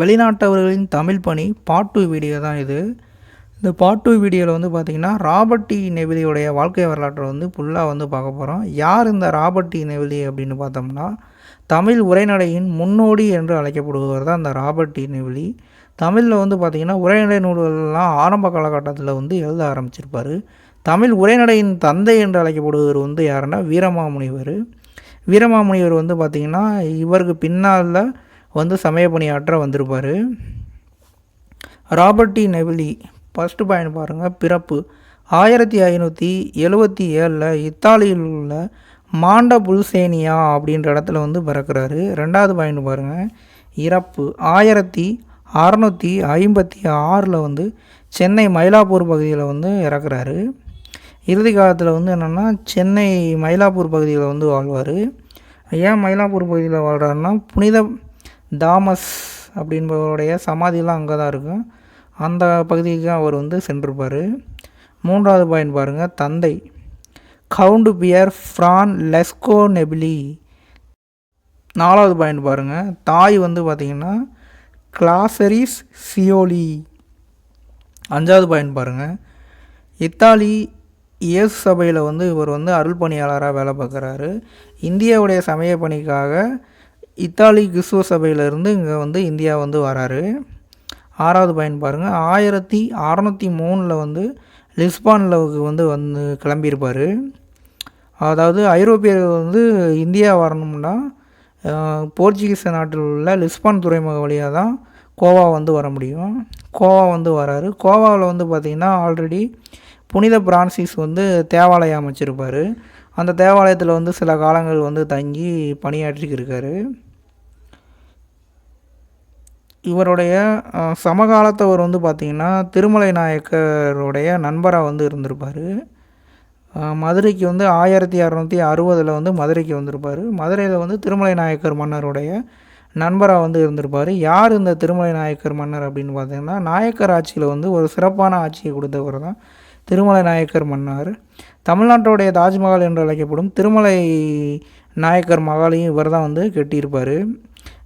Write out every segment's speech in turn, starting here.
வெளிநாட்டவர்களின் தமிழ் பணி part two video தான் இது. இந்த பார்ட் டூ வீடியோவில் வந்து பார்த்திங்கன்னா ராபர்ட் டி நெவிலியோடைய வாழ்க்கை வரலாற்றை வந்து ஃபுல்லாக வந்து பார்க்க போகிறோம் யார் இந்த ராபர்ட் டி நெவிலி அப்படின்னு பார்த்தோம்னா தமிழ் உரைநடையின் முன்னோடி என்று அழைக்கப்படுபவர் தான் இந்த ராபர்ட் டி நெவிலி. தமிழில் வந்து பார்த்திங்கன்னா உரைநடை நூல்கள்லாம் ஆரம்ப காலகட்டத்தில் வந்து எழுத ஆரம்பிச்சிருப்பார். தமிழ் உரைநடையின் தந்தை என்று அழைக்கப்படுபவர் வந்து யாருன்னா வீரமாமுனிவர். வீரமாமுனிவர் வந்து பார்த்திங்கன்னா இவருக்கு பின்னால் வந்து சமய பணியாற்ற வந்திருப்பார். Robert de Nobili first point பாருங்கள் பிறப்பு. ஆயிரத்தி ஐநூற்றி எழுவத்தி ஏழில் இத்தாலியில் உள்ள மாண்ட புல்சேனியா அப்படின்ற இடத்துல வந்து பிறக்கிறாரு. ரெண்டாவது பாயிண்ட் பாருங்கள் இறப்பு. ஆயிரத்தி அறநூற்றி ஐம்பத்தி ஆறில் வந்து சென்னை மயிலாப்பூர் பகுதியில் வந்து இறக்குறாரு. இறுதி காலத்தில் வந்து என்னென்னா சென்னை மயிலாப்பூர் பகுதியில் வந்து வாழ்வார். ஏன் மயிலாப்பூர் பகுதியில் வாழ்கிறாருன்னா புனித தாமஸ் அப்படின்பவருடைய சமாதியெலாம் அங்கே தான் இருக்கும் அந்த பகுதிக்கு அவர் வந்து சென்றிருப்பார். மூன்றாவது பாயிண்ட் பாருங்கள் தந்தை கவுண்டு பியர் ஃப்ரான் லெஸ்கோ நெபிலி நாலாவது பாயிண்ட் பாருங்கள் தாய் வந்து பார்த்திங்கன்னா கிளாசரிஸ் சியோலி அஞ்சாவது பாயிண்ட் பாருங்கள் இத்தாலி இயேசு சபையில் வந்து இவர் வந்து அருள் பணியாளராக வேலை பார்க்குறாரு. இந்தியாவுடைய சமய பணிக்காக இத்தாலி கிறிஸ்துவ சபையிலேருந்து இங்கே வந்து இந்தியா வந்து வராரு. ஆறாவது பையன் பாருங்கள் ஆயிரத்தி அறநூற்றி மூணில் வந்து லிஸ்பானில் வந்து வந்து கிளம்பியிருப்பார். அதாவது ஐரோப்பியர்கள் வந்து இந்தியா வரணும்னா போர்ச்சுகீஸ் நாட்டில் உள்ள லிஸ்பான் துறைமுக வழியாக தான் கோவா வந்து வர முடியும். கோவா வந்து வராரு. கோவாவில் வந்து பார்த்திங்கன்னா ஆல்ரெடி புனித பிரான்சிஸ் வந்து தேவாலயம் அமைச்சிருப்பார். அந்த தேவாலயத்தில் வந்து சில காலங்கள் வந்து தங்கி பணியாற்றிக்கிருக்காரு. இவருடைய சமகாலத்தவர் வந்து பார்த்திங்கன்னா திருமலை நாயக்கருடைய நண்பராக வந்து இருந்திருப்பார். மதுரைக்கு வந்து ஆயிரத்தி அறநூற்றி அறுபதில் வந்து மதுரைக்கு வந்திருப்பார். மதுரையில் வந்து திருமலை நாயக்கர் மன்னருடைய நண்பராக வந்து இருந்திருப்பார். யார் இந்த திருமலை நாயக்கர் மன்னர் அப்படின்னு பார்த்தீங்கன்னா நாயக்கர் ஆட்சியில் வந்து ஒரு சிறப்பான ஆட்சியை கொடுத்தவர் தான் திருமலை நாயக்கர் மன்னர். தமிழ்நாட்டுடைய தாஜ்மஹால் என்று அழைக்கப்படும் திருமலை நாயக்கர் மகாலையும் இவர் தான் வந்து கட்டியிருப்பார்.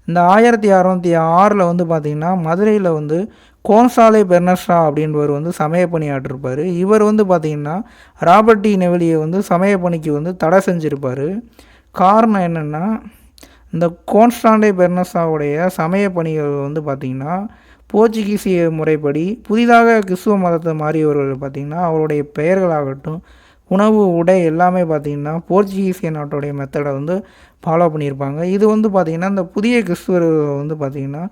இந்த ஆயிரத்தி அறநூற்றி ஆறில் வந்து பார்த்திங்கன்னா மதுரையில் வந்து கோன்சாலை பெர்னஸ்ரா அப்படின்றவர் வந்து சமய பணியாற்றிருப்பார் இவர் வந்து பார்த்திங்கன்னா ராபர்ட் டி. நெவலியை வந்து சமய பணிக்கு வந்து தடை செஞ்சுருப்பார். காரணம் என்னென்னா இந்த கோன்ஸ்டாண்டே பெர்னஸாவுடைய சமய பணிகள் வந்து பார்த்திங்கன்னா போர்ச்சுகீசிய முறைப்படி புதிதாக கிறிஸ்துவ மதத்தை மாறியவர்கள் பார்த்திங்கன்னா அவருடைய பெயர்களாகட்டும் உணவு உடை எல்லாமே பார்த்திங்கன்னா போர்ச்சுகீசிய நாட்டுடைய மெத்தடை வந்து ஃபாலோ பண்ணியிருப்பாங்க. இது வந்து பார்த்திங்கன்னா இந்த புதிய கிறிஸ்துவர் வந்து பார்த்திங்கன்னா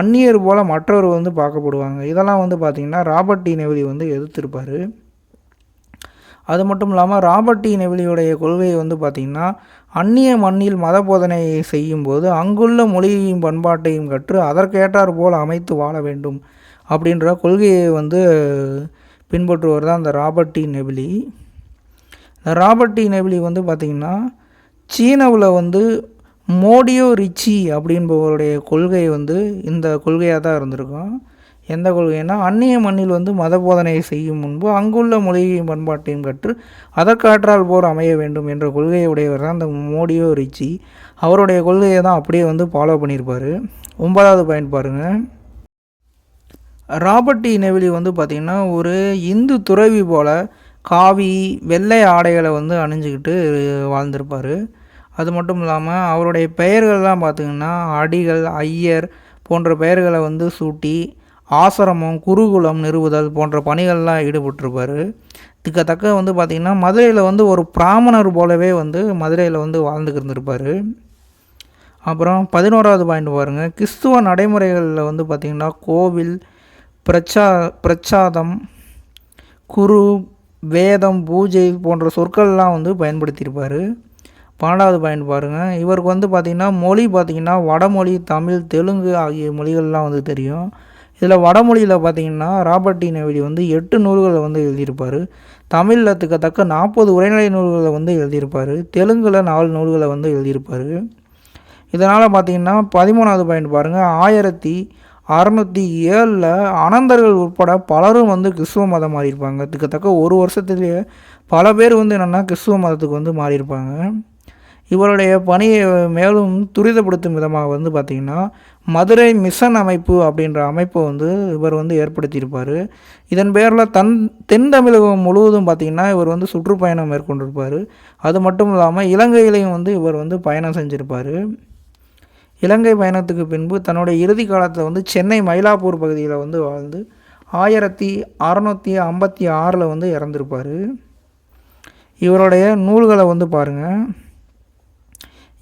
அந்நியர் போல் மற்றவர் வந்து பார்க்கப்படுவாங்க. இதெல்லாம் வந்து பார்த்திங்கன்னா ராபர்ட் டி. நெவிலி வந்து எதிர்த்திருப்பார். அது மட்டும் இல்லாமல் ராபர்ட் டி. நெவிலியுடைய கொள்கையை வந்து பார்த்திங்கன்னா அந்நிய மண்ணில் மத போதனை செய்யும்போது அங்குள்ள மொழியையும் பண்பாட்டையும் கற்று அதற்கேற்றார் போல் அமைத்து வாழ வேண்டும் அப்படின்ற கொள்கையை வந்து பின்பற்றுவர் தான் அந்த ராபர்ட் டி. நெபிலி இந்த ராபர்ட் டி நெபிலி வந்து பார்த்திங்கன்னா சீனாவில் வந்து மோடியோ ரிச்சி அப்படின்பவருடைய கொள்கை வந்து இந்த கொள்கையாக தான் இருந்திருக்கும். எந்த கொள்கைன்னா அந்நிய மண்ணில் வந்து மத போதனை செய்யும் முன்பு அங்குள்ள மொழியையும் பண்பாட்டையும் கற்று அதற்காற்றால் போர் அமைய வேண்டும் என்ற கொள்கையை உடையவர் தான் அந்த மோடியோ ரிச்சி. அவருடைய கொள்கையை தான் அப்படியே வந்து ஃபாலோ பண்ணியிருப்பார். ஒன்பதாவது பாயிண்ட் பாருங்கள் ராபர்ட் டி நெவிலி வந்து பார்த்திங்கன்னா ஒரு இந்து துறவி போல் காவி வெள்ளை ஆடைகளை வந்து அணிஞ்சிக்கிட்டு வாழ்ந்திருப்பார். அது மட்டும் இல்லாமல் அவருடைய பெயர்கள்லாம் பார்த்திங்கன்னா அடிகள் ஐயர் போன்ற பெயர்களை வந்து சூட்டி ஆசிரமம் குருகுலம் நிறுவுதல் போன்ற பணிகள்லாம் ஈடுபட்டிருப்பார். திக்கத்தக்க வந்து பார்த்திங்கன்னா மதுரையில் வந்து ஒரு பிராமணர் போலவே வந்து மதுரையில் வந்து வாழ்ந்துக்கிருந்திருப்பார் அப்புறம் பதினோராவது பாயிண்ட் பாருங்கள் கிறிஸ்துவ நடைமுறைகளில் வந்து பார்த்திங்கன்னா கோவில் பிரச்சா பிரச்சாதம் குரு வேதம் பூஜை போன்ற சொற்கள்லாம் வந்து பயன்படுத்தியிருப்பார். பன்னெண்டாவது பாயிண்ட் பாருங்கள் இவருக்கு வந்து பார்த்திங்கன்னா மொழி பார்த்திங்கன்னா வடமொழி தமிழ் தெலுங்கு ஆகிய மொழிகள்லாம் வந்து தெரியும். இதில் வடமொழியில் பார்த்திங்கன்னா ராபர்ட் டி வந்து எட்டு நூல்களை வந்து எழுதியிருப்பார். தமிழில் தக்க நாற்பது உரைநிலை நூல்களை வந்து எழுதியிருப்பார். தெலுங்கில் நாலு நூல்களை வந்து எழுதியிருப்பார். இதனால் பார்த்திங்கன்னா பதிமூணாவது பாயிண்ட் பாருங்கள் ஆயிரத்தி அறநூற்றி ஏழில் அனந்தர்கள் உட்பட பலரும் வந்து கிறிஸ்துவ மதம் மாறியிருப்பாங்க. தக்க ஒரு வருஷத்துலேயே பல பேர் வந்து என்னென்னா கிறிஸ்துவ மதத்துக்கு வந்து மாறியிருப்பாங்க. இவருடைய பணியை மேலும் துரிதப்படுத்தும் விதமாக வந்து பார்த்திங்கன்னா மதுரை மிஷன் அமைப்பு அப்படின்ற அமைப்பை வந்து இவர் வந்து ஏற்படுத்தியிருப்பார். இதன் பேரில் தன் தென் தமிழகம் முழுவதும் பார்த்திங்கன்னா இவர் வந்து சுற்றுப்பயணம் மேற்கொண்டிருப்பார். அது மட்டும் இல்லாமல் இலங்கையிலையும் வந்து இவர் வந்து பயணம் செஞ்சுருப்பார். இலங்கை பயணத்துக்கு பின்பு தன்னுடைய இறுதி காலத்தில் வந்து சென்னை மயிலாப்பூர் பகுதியில் வந்து வாழ்ந்து ஆயிரத்தி அறநூற்றி ஐம்பத்தி ஆறில் வந்து இறந்துருப்பார். இவருடைய நூல்களை வந்து பாருங்கள்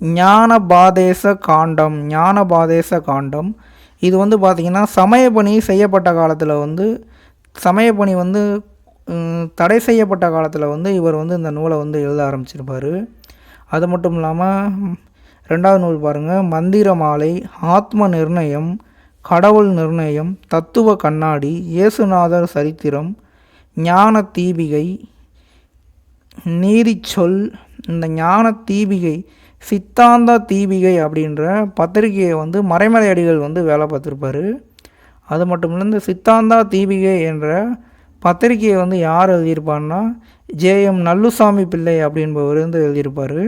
ஞானபாதேச காண்டம் ஞானபாதேச காண்டம். இது வந்து பார்த்திங்கன்னா சமயப்பணி செய்யப்பட்ட காலத்தில் வந்து சமயப்பணி வந்து தடை செய்யப்பட்ட காலத்தில் வந்து இவர் வந்து இந்த நூலை வந்து எழுத ஆரம்பிச்சிருப்பார். அது மட்டும் இல்லாமல் ரெண்டாவது நூல் பாருங்கள் மந்திர மாலை ஆத்ம நிர்ணயம் கடவுள் நிர்ணயம் தத்துவ கண்ணாடி இயேசுநாதர் சரித்திரம் ஞான தீபிகை நீதிச்சொல் இந்த ஞான தீபிகை சித்தாந்த தீபிகை அப்படின்ற பத்திரிகையை வந்து மறைமலை அடிகள் வந்து வேலை பார்த்துருப்பாரு. அது மட்டும் இல்லை இந்த சித்தாந்தா தீபிகை என்ற பத்திரிகையை வந்து யார் எழுதியிருப்பார்னா ஜேஎம் நல்லுசாமி பிள்ளை அப்படின்பவர் வந்து எழுதியிருப்பார்.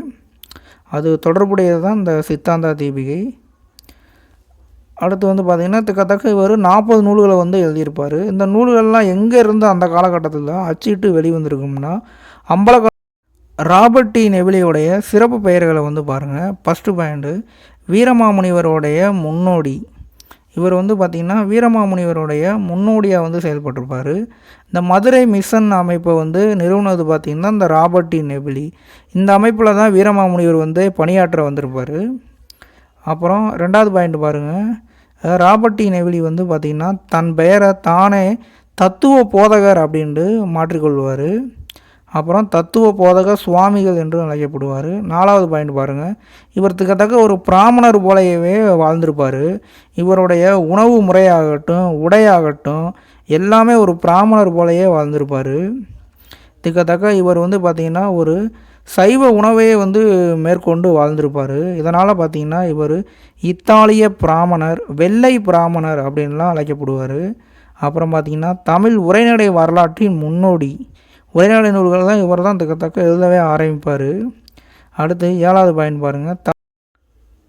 அது தொடர்புடையது தான் இந்த சித்தாந்தா தீபிகை. அடுத்து வந்து பார்த்திங்கன்னா திக்கத்தக்க இவர் நாற்பது நூல்களை வந்து எழுதியிருப்பார். இந்த நூல்கள்லாம் எங்கே இருந்து அந்த காலகட்டத்தில் அச்சிட்டு வெளிவந்திருக்கும்னா அம்பலக ராபர்ட் டி. நெவிலியோடைய சிறப்பு பெயர்களை வந்து பாருங்கள் ஃபஸ்ட்டு பாயிண்ட்டு வீரமாமுனிவருடைய முன்னோடி. இவர் வந்து பார்த்திங்கன்னா வீரமாமுனிவருடைய முன்னோடியாக வந்து செயல்பட்டிருப்பார். இந்த மதுரை மிஷன் அமைப்பை வந்து நிறுவனது பார்த்திங்கன்னா இந்த ராபர்ட் டி நெபிலி. இந்த அமைப்பில் தான் வீரமாமுனிவர் வந்து பணியாற்ற வந்திருப்பார். அப்புறம் ரெண்டாவது பாயிண்ட் பாருங்கள் ராபர்ட் டி நெவிலி வந்து பார்த்திங்கன்னா தன் பெயரை தானே தத்துவ போதகர் அப்படின்ட்டு மாற்றிக்கொள்வார். அப்புறம் தத்துவ போதக சுவாமிகள் என்று அழைக்கப்படுவார். நாலாவது பாயிண்ட் பாருங்கள் இவர் திக்கத்தக்க ஒரு பிராமணர் போலவே வாழ்ந்திருப்பார். இவருடைய உணவு முறையாகட்டும் உடையாகட்டும் எல்லாமே ஒரு பிராமணர் போலவே வாழ்ந்திருப்பார். திக்கத்தக்க இவர் வந்து பார்த்திங்கன்னா ஒரு சைவ உணவையே வந்து மேற்கொண்டு வாழ்ந்திருப்பார். இதனால் பார்த்திங்கன்னா இவர் இத்தாலிய பிராமணர் வெள்ளை பிராமணர் அப்படின்லாம் அழைக்கப்படுவார். அப்புறம் பார்த்திங்கன்னா தமிழ் உரைநடை வரலாற்றின் முன்னோடி உரைநடை நூல்கள் தான் இவர் தான் தக்க எழுதவே ஆரம்பிப்பார். அடுத்து ஏழாவது பயன் பாருங்கள் த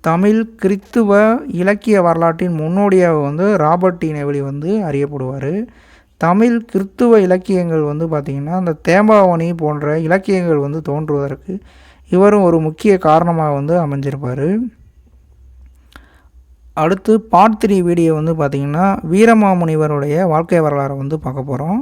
தமிழ் கிறித்துவ இலக்கிய வரலாற்றின் முன்னோடியாக வந்து ராபர்ட் டி. நெவலி வந்து அறியப்படுவார். தமிழ் கிறித்துவ இலக்கியங்கள் வந்து பார்த்திங்கன்னா அந்த தேம்பாவணி போன்ற இலக்கியங்கள் வந்து தோன்றுவதற்கு இவரும் ஒரு முக்கிய காரணமாக வந்து அமைஞ்சிருப்பார். அடுத்து பார்ட் த்ரீ வீடியோ வந்து பார்த்திங்கன்னா வீரமாமுனிவருடைய வாழ்க்கை வரலாறை வந்து பார்க்க போகிறோம்